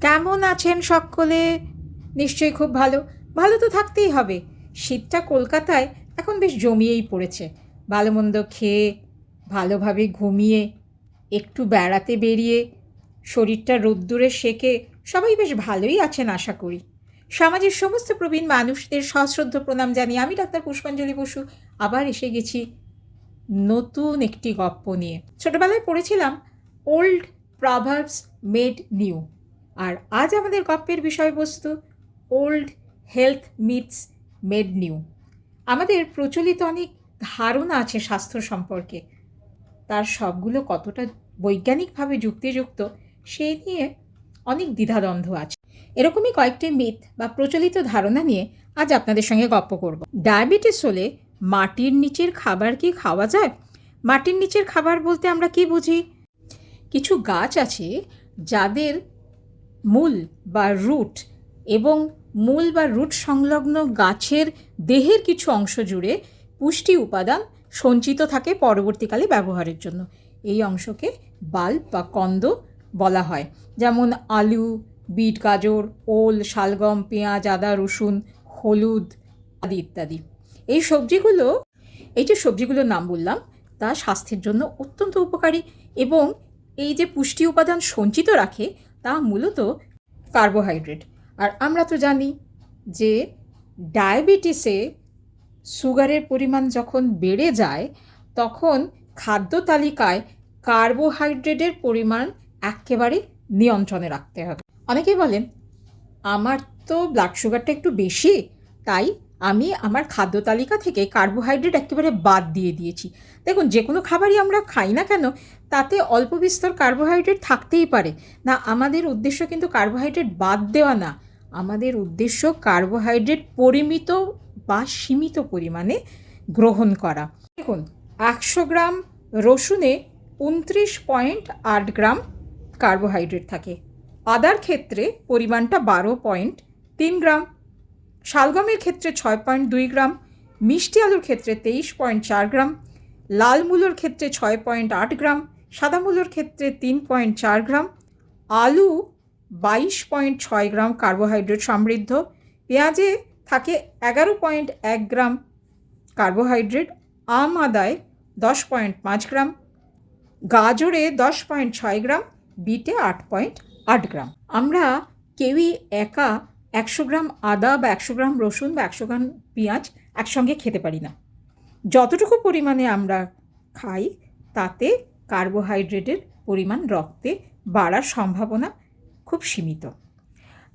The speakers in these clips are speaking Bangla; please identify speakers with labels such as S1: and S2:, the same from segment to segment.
S1: কেমন আছেন সকলে? নিশ্চয়ই খুব ভালো। ভালো তো থাকতেই হবে। শীতটা কলকাতায় এখন বেশ জমিয়েই পড়েছে। ভালো মন্দ খেয়ে, ভালোভাবে ঘুমিয়ে, একটু বেড়াতে বেরিয়ে, শরীরটা রোদ্দুরে সেকে সবাই বেশ ভালোই আছেন আশা করি। সমাজের সমস্ত প্রবীণ মানুষদের সশ্রদ্ধ প্রণাম জানিয়ে আমি ডাক্তার পুষ্পাঞ্জলি বসু আবার এসে গেছি নতুন একটি গপ্প নিয়ে। ছোটবেলায় পড়েছিলাম, ওল্ড প্রভার্বস মেড নিউ। আর আজ আমাদের গপ্পের বিষয়বস্তু old health myths made new আমাদের প্রচলিত অনেক ধারণা আছে স্বাস্থ্য সম্পর্কে। তার সবগুলো কতটা বৈজ্ঞানিকভাবে যুক্তিযুক্ত সেই নিয়ে অনেক দ্বিধাদ্বন্দ্ব আছে। এরকমই কয়েকটি মিথ বা প্রচলিত ধারণা নিয়ে আজ আপনাদের সঙ্গে গপ্প করব। ডায়াবেটিস হলে মাটির নিচের খাবার কি খাওয়া যায়? মাটির নিচের খাবার বলতে আমরা কি বুঝি? কিছু গাছ আছে যাদের মূল বা রুট এবং মূল বা রুট সংলগ্ন গাছের দেহের কিছু অংশ জুড়ে পুষ্টি উপাদান সঞ্চিত থাকে পরবর্তীকালে ব্যবহারের জন্য। এই অংশকে বাল্ব বা কন্দ বলা হয়। যেমন আলু, বিট গাজর, ওল, শালগম, পেঁয়াজ, আদা, রসুন, হলুদ আদি ইত্যাদি। এই সবজিগুলো, এই যে সবজিগুলোর নাম বললাম, তা স্বাস্থ্যের জন্য অত্যন্ত উপকারী এবং এই যে পুষ্টি উপাদান সঞ্চিত রাখে তা মূলত কার্বোহাইড্রেট। আর আমরা তো জানি যে ডায়াবেটিসে সুগারের পরিমাণ যখন বেড়ে যায়, তখন খাদ্য তালিকায় কার্বোহাইড্রেটের পরিমাণ একেবারে নিয়ন্ত্রণে রাখতে হবে। অনেকেই বলেন, আমার তো ব্লাড সুগারটা একটু বেশি, তাই আমি আমার খাদ্য তালিকা থেকে কার্বোহাইড্রেট একেবারে বাদ দিয়ে দিয়েছি। দেখুন, যে কোনো খাবারই আমরা খাই না কেন, তাতে অল্প বিস্তর কার্বোহাইড্রেট থাকতেই পারে। না, আমাদের উদ্দেশ্য কিন্তু কার্বোহাইড্রেট বাদ দেওয়া না। আমাদের উদ্দেশ্য কার্বোহাইড্রেট পরিমিত বা সীমিত পরিমাণে গ্রহণ করা। দেখুন, একশো গ্রাম রসুনে উনত্রিশ পয়েন্ট আট গ্রাম কার্বোহাইড্রেট থাকে। আদার ক্ষেত্রে পরিমাণটা বারো পয়েন্ট তিন গ্রাম। শালগমের ক্ষেত্রে ছয় পয়েন্ট দুই গ্রাম, মিষ্টি আলুর ক্ষেত্রে তেইশ পয়েন্ট চার গ্রাম, লাল মূলোর ক্ষেত্রে ছয় পয়েন্ট আট গ্রাম, সাদা মূলোর ক্ষেত্রে তিন পয়েন্ট চার গ্রাম, আলু বাইশ পয়েন্ট ছয় গ্রাম কার্বোহাইড্রেট সমৃদ্ধ, পেঁয়াজে থাকে এগারো পয়েন্ট এক গ্রাম কার্বোহাইড্রেট, আম আদায় দশ পয়েন্ট পাঁচ গ্রাম, গাজরে দশ পয়েন্ট ছয় গ্রাম, বিটে আট পয়েন্ট আট গ্রাম। আমরা কেউই একা একশো গ্রাম আদা বা একশো গ্রাম রসুন বা একশো গ্রাম পেঁয়াজ একসঙ্গে খেতে পারি না। যতটুকু পরিমাণে আমরা খাই, তাতে কার্বোহাইড্রেটের পরিমাণ রক্তে বাড়ার সম্ভাবনা খুব সীমিত।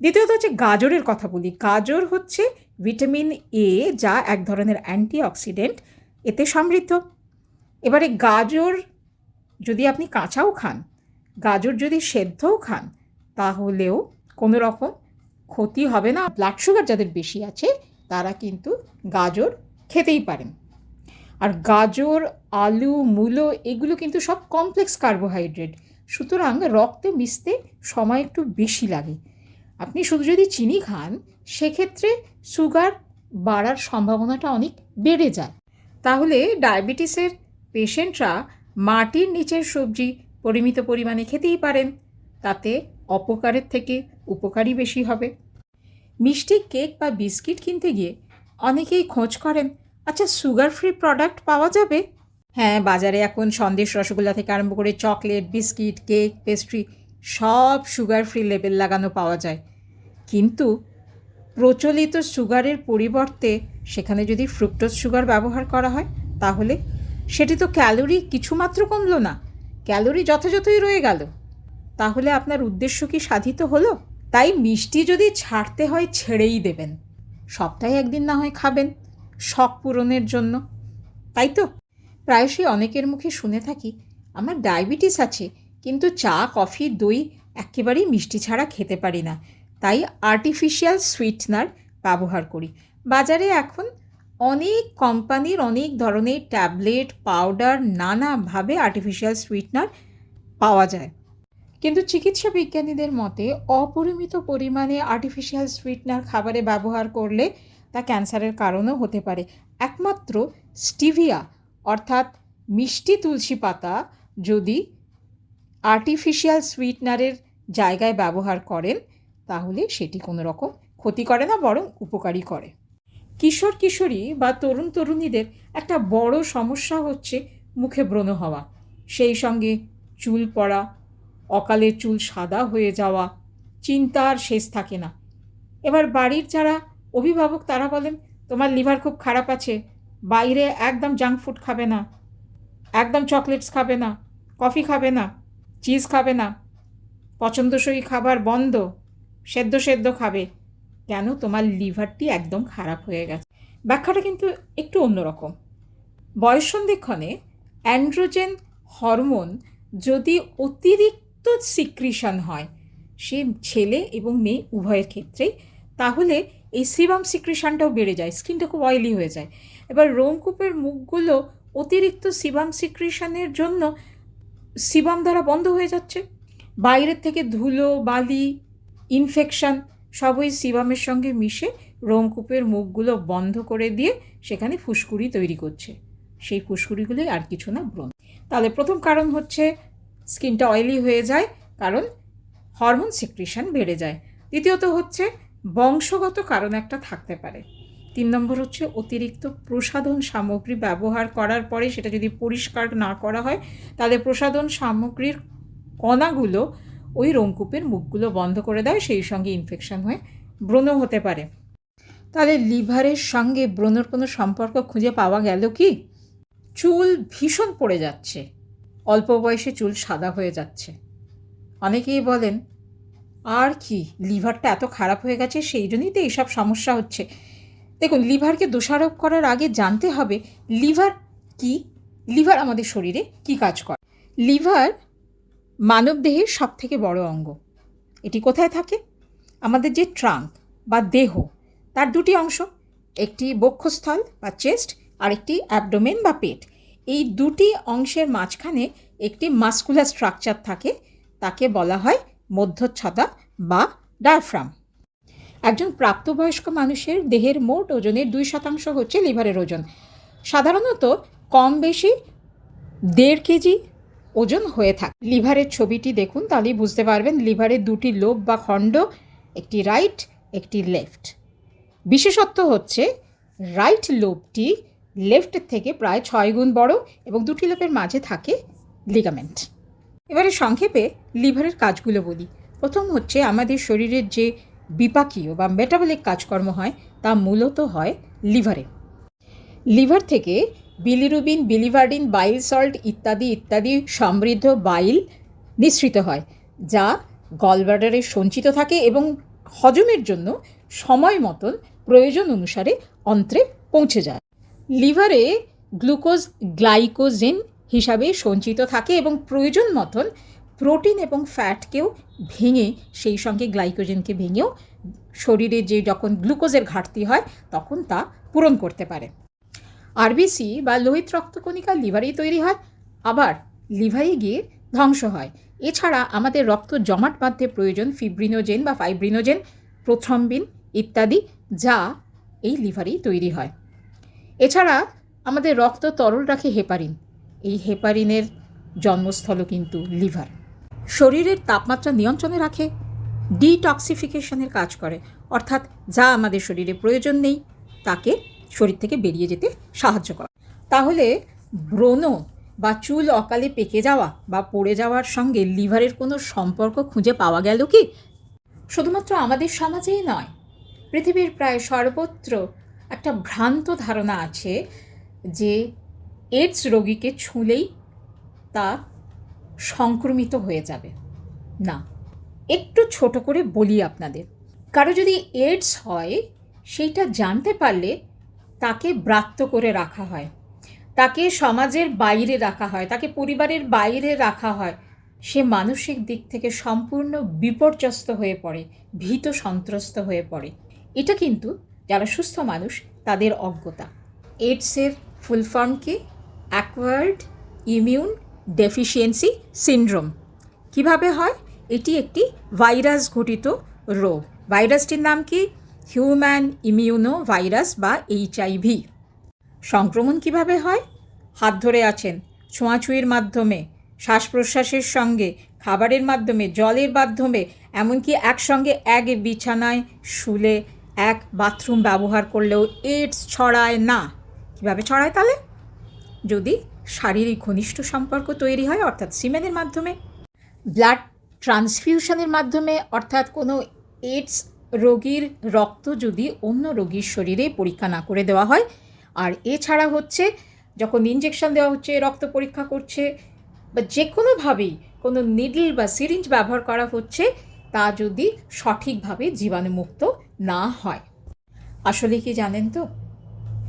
S1: দ্বিতীয়ত হচ্ছে গাজরের কথা বলি। গাজর হচ্ছে ভিটামিন এ যা এক ধরনের অ্যান্টিঅক্সিডেন্ট, এতে সমৃদ্ধ। এবারে গাজর যদি আপনি কাঁচাও খান, গাজর যদি সেদ্ধও খান, তাহলেও কোনো রকম ক্ষতি হবে না ব্লাড সুগার যাদের বেশি আছে, তারা কিন্তু গাজর খেতেই পারেন। আর গাজর, আলু, মূলো, এগুলো কিন্তু সব কমপ্লেক্স কার্বোহাইড্রেট সুতরাং রক্তে মিশতে সময় একটু বেশি লাগে। আপনি শুধু যদি চিনি খান, সেক্ষেত্রে সুগার বাড়ার সম্ভাবনাটা অনেক বেড়ে যায়। তাহলে ডায়াবেটিসের পেশেন্টরা মাটির নিচের সবজি পরিমিত পরিমাণে খেতেই পারেন। তাতে অপকারের থেকে উপকারই বেশি হবে। মিষ্টি কেক বা বিস্কিট কিনতে গিয়ে অনেকেই খোঁজ করেন আচ্ছা সুগার ফ্রি প্রোডাক্ট পাওয়া যাবে? হ্যাঁ বাজারে এখন সন্দেশ রসগোল্লা থেকে আরম্ভ করে চকলেট, বিস্কিট, কেক, পেস্ট্রি সব সুগার ফ্রি লেবেল লাগানো পাওয়া যায়। কিন্তু প্রচলিত সুগারের পরিবর্তে সেখানে যদি ফ্রুক্টোজ সুগার ব্যবহার করা হয়, তাহলে সেটি তো ক্যালোরি কিছুমাত্র কমলো না। ক্যালোরি যথাযথই রয়ে গেল। তাহলে আপনার উদ্দেশ্য কি সাধিত হলো? তাই মিষ্টি যদি ছাড়তে হয় ছেড়েই দেবেন। সপ্তাহে একদিন না হয় খাবেন, শখ পূরণের জন্য। তাই তো? প্রায়শই অনেকের মুখে শুনে থাকি, আমার ডায়াবেটিস আছে, কিন্তু চা, কফি, দই একেবারেই মিষ্টি ছাড়া খেতে পারি না। তাই আর্টিফিশিয়াল সুইটনার ব্যবহার করি। বাজারে এখন অনেক কোম্পানির অনেক ধরনের ট্যাবলেট, পাউডার নানাভাবে আর্টিফিশিয়াল সুইটনার পাওয়া যায়। কিন্তু চিকিৎসা বিজ্ঞানীদের মতে, অপরিমিত পরিমাণে আর্টিফিশিয়াল সুইটনার খাবারে ব্যবহার করলে তা ক্যান্সারের কারণও হতে পারে। একমাত্র স্টিভিয়া, অর্থাৎ মিষ্টি তুলসী পাতা, যদি আর্টিফিশিয়াল সুইটনারের জায়গায় ব্যবহার করেন, তাহলে সেটি কোনো রকম ক্ষতি করে না, বরং উপকারী করে। কিশোর কিশোরী বা তরুণ তরুণীদের একটা বড় সমস্যা হচ্ছে মুখে ব্রণ হওয়া। সেই সঙ্গে চুল পড়া অকালে চুল সাদা হয়ে যাওয়া চিন্তার শেষ থাকে না। এবার বাড়ির যারা অভিভাবক তারা বলেন, তোমার লিভার খুব খারাপ আছে, বাইরে একদম জাঙ্ক ফুড খাবে না, একদম চকলেটস খাবে না, কফি খাবে না, চিজ খাবে না, পছন্দসই খাবার বন্ধ, সেদ্ধ সেদ্ধ খাবে। কেন? তোমার লিভারটি একদম খারাপ হয়ে গেছে। ব্যাখ্যাটা কিন্তু একটু অন্যরকম। বয়সন্ধিক্ষণে অ্যান্ড্রোজেন হরমোন যদি অতিরিক্ত সিক্রিশন হয়। সে ছেলে এবং মেয়ে উভয়ের ক্ষেত্রেই। তাহলে এই সিবাম সিক্রিশনটাও বেড়ে যায়, স্কিনটা খুব অয়েলি হয়ে যায়। এবার রোমকূপের মুখগুলো অতিরিক্ত সিবাম সিক্রিশনের জন্য সিবাম দ্বারা বন্ধ হয়ে যাচ্ছে। বাইরের থেকে ধুলো, বালি ইনফেকশন সব ওই সিবামের সঙ্গে মিশে রোমকূপের মুখগুলো বন্ধ করে দিয়ে সেখানে ফুসকুড়ি তৈরি করছে। সেই ফুসকুড়িগুলোই আর কিছু না ব্রণ। তাহলে প্রথম কারণ হচ্ছে স্কিনটা অয়েলি হয়ে যায়, কারণ হরমোন সিক্রিশন বেড়ে যায়। দ্বিতীয়ত হচ্ছে, বংশগত কারণ একটা থাকতে পারে। তিন নম্বর হচ্ছে, অতিরিক্ত প্রসাধন সামগ্রী ব্যবহার করার পরে সেটা যদি পরিষ্কার না করা হয়, তাহলে প্রসাধন সামগ্রীর কণাগুলো ওই রোমকূপের মুখগুলো বন্ধ করে দেয়, সেই সঙ্গে ইনফেকশন হয়ে ব্রণ হতে পারে। তাহলে লিভারের সঙ্গে ব্রণর কোনো সম্পর্ক খুঁজে পাওয়া গেল কি? চুল ভীষণ পড়ে যাচ্ছে। অল্প বয়সে চুল সাদা হয়ে যাচ্ছে। অনেকেই বলেন, আর কি, লিভারটা এত খারাপ হয়ে গেছে, সেই জন্যই তো এইসব সমস্যা হচ্ছে। দেখুন, লিভারকে দোষারোপ করার আগে জানতে হবে, লিভার কি? লিভার আমাদের শরীরে কি কাজ করে? লিভার মানবদেহের সব থেকে বড় অঙ্গ। এটি কোথায় থাকে? আমাদের যে ট্রাঙ্ক বা দেহ, তার দুটি অংশ, একটি বক্ষস্থল বা চেস্ট আর একটি অ্যাবডোমেন বা পেট। এই দুটি অংশের মাঝখানে একটি মাস্কুলার স্ট্রাকচার থাকে, তাকে বলা হয় মধ্যচ্ছদা বা ডায়াফ্রাম। একজন প্রাপ্তবয়স্ক মানুষের দেহের মোট ওজনের দুই শতাংশ হচ্ছে লিভারের ওজন। সাধারণত কম বেশি দেড় কেজি ওজন হয়ে থাকে। লিভারের ছবিটি দেখুন, তাহলেই বুঝতে পারবেন লিভারের দুটি লোব বা খণ্ড, একটি রাইট, একটি লেফট। বিশেষত্ব হচ্ছে রাইট লোবটি লেফটের থেকে প্রায় ছয় গুণ বড় এবং দুটি লোবের মাঝে থাকে লিগামেন্ট এবারে সংক্ষেপে লিভারের কাজগুলো বলি। প্রথম হচ্ছে আমাদের শরীরের যে বিপাকীয় বা মেটাবলিক কাজকর্ম হয়, তা মূলত হয় লিভারে। লিভার থেকে বিলিরুবিন বিলিভার্ডিন বাইল সল্ট ইত্যাদি ইত্যাদি সমৃদ্ধ বাইল নিঃসৃত হয়, যা গলব্লাডারে সঞ্চিত থাকে এবং হজমের জন্য সময় মতন প্রয়োজন অনুসারে অন্ত্রে পৌঁছে যায়। লিভারে গ্লুকোজ গ্লাইকোজেন হিসাবে সঞ্চিত থাকে এবং প্রয়োজন মতন প্রোটিন এবং ফ্যাটকেও ভেঙে সেই সঙ্গে গ্লাইকোজেনকে ভেঙেও শরীরে যে যখন গ্লুকোজের ঘাটতি হয়, তখন তা পূরণ করতে পারে। আরবিসি বা লোহিত রক্তকণিকা লিভারেই তৈরি হয়, আবার লিভারে গিয়ে ধ্বংস হয়। এছাড়া আমাদের রক্ত জমাট বাঁধতে প্রয়োজন ফিব্রিনোজেন বা ফাইব্রিনোজেন প্রথম্বিন ইত্যাদি, যা এই লিভারেই তৈরি হয়। এছাড়া আমাদের রক্ত তরল রাখে হেপারিন। এই হেপারিনের জন্মস্থলও কিন্তু লিভার। শরীরের তাপমাত্রা নিয়ন্ত্রণে রাখে, ডিটক্সিফিকেশনের কাজ করে, অর্থাৎ যা আমাদের শরীরে প্রয়োজন নেই, তাকে শরীর থেকে বেরিয়ে যেতে সাহায্য করে। তাহলে ব্রণ বা চুল অকালে পেকে যাওয়া বা পড়ে যাওয়ার সঙ্গে লিভারের কোনো সম্পর্ক খুঁজে পাওয়া গেল কি? শুধুমাত্র আমাদের সমাজেই নয়, পৃথিবীর প্রায় সর্বত্র একটা ভ্রান্ত ধারণা আছে যে এইডস রোগীকে ছুঁলেই তা সংক্রমিত হয়ে যাবে। না, একটু ছোট করে বলি আপনাদের। কারও যদি এইডস হয়, সেইটা জানতে পারলে তাকে ব্রাত্য করে রাখা হয়। তাকে সমাজের বাইরে রাখা হয়, তাকে পরিবারের বাইরে রাখা হয়। সে মানসিক দিক থেকে সম্পূর্ণ বিপর্যস্ত হয়ে পড়ে, ভীত সন্ত্রস্ত হয়ে পড়ে। এটা কিন্তু যারা সুস্থ মানুষ, তাদের অজ্ঞতা। এইডসের ফুল ফর্ম কি? অ্যাকোয়ার্ড ইমিউন ডেফিসিয়েন্সি সিন্ড্রোম কীভাবে হয়? এটি একটি ভাইরাস ঘটিত রোগ। ভাইরাসটির নাম কি? হিউম্যান ইমিউনো ভাইরাস বা এইচআইভি সংক্রমণ কীভাবে হয়? হাত ধরে আছেন, ছোঁয়াছুঁয়ির মাধ্যমে শ্বাস প্রশ্বাসের সঙ্গে, খাবারের মাধ্যমে, জলের মাধ্যমে, এমনকি একসঙ্গে এক বিছানায় শুলে এক বাথরুম ব্যবহার করলেও এইডস ছড়ায় না। কীভাবে ছড়ায় তাহলে? যদি শারীরিক ঘনিষ্ঠ সম্পর্ক তৈরি হয়, অর্থাৎ সিমেনের মাধ্যমে, ব্লাড ট্রান্সফিউশনের মাধ্যমে, অর্থাৎ কোনো এইডস রোগীর রক্ত যদি অন্য রোগীর শরীরে পরীক্ষা না করে দেওয়া হয়, আর এছাড়া হচ্ছে যখন ইঞ্জেকশন দেওয়া হচ্ছে, রক্ত পরীক্ষা করছে, বা যে কোনোভাবেই কোনো নিডল বা সিরিঞ্জ ব্যবহার করা হচ্ছে, তা যদি সঠিকভাবে জীবাণুমুক্ত না হয়। আসলে কি জানেন তো?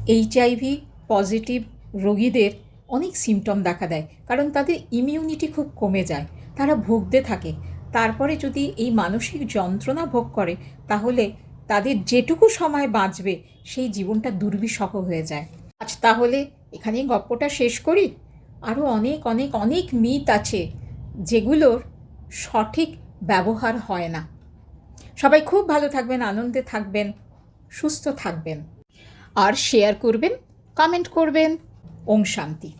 S1: এইচআইভি পজিটিভ রোগীদের অনেক সিমটম দেখা দেয়, কারণ তাদের ইমিউনিটি খুব কমে যায়, তারা ভুগতে থাকে। তারপরে যদি এই মানসিক যন্ত্রণা ভোগ করে, তাহলে তাদের যেটুকু সময় বাঁচবে, সেই জীবনটা দুর্বিষহ হয়ে যায়। আজ তাহলে এখানেই গপ্পটা শেষ করি। আরও অনেক অনেক অনেক মিথ আছে, যেগুলোর সঠিক ব্যবহার হয় না। সবাই খুব ভালো থাকবেন, আনন্দে থাকবেন, সুস্থ থাকবেন। আর শেয়ার করবেন কমেন্ট করবেন। ওম শান্তি।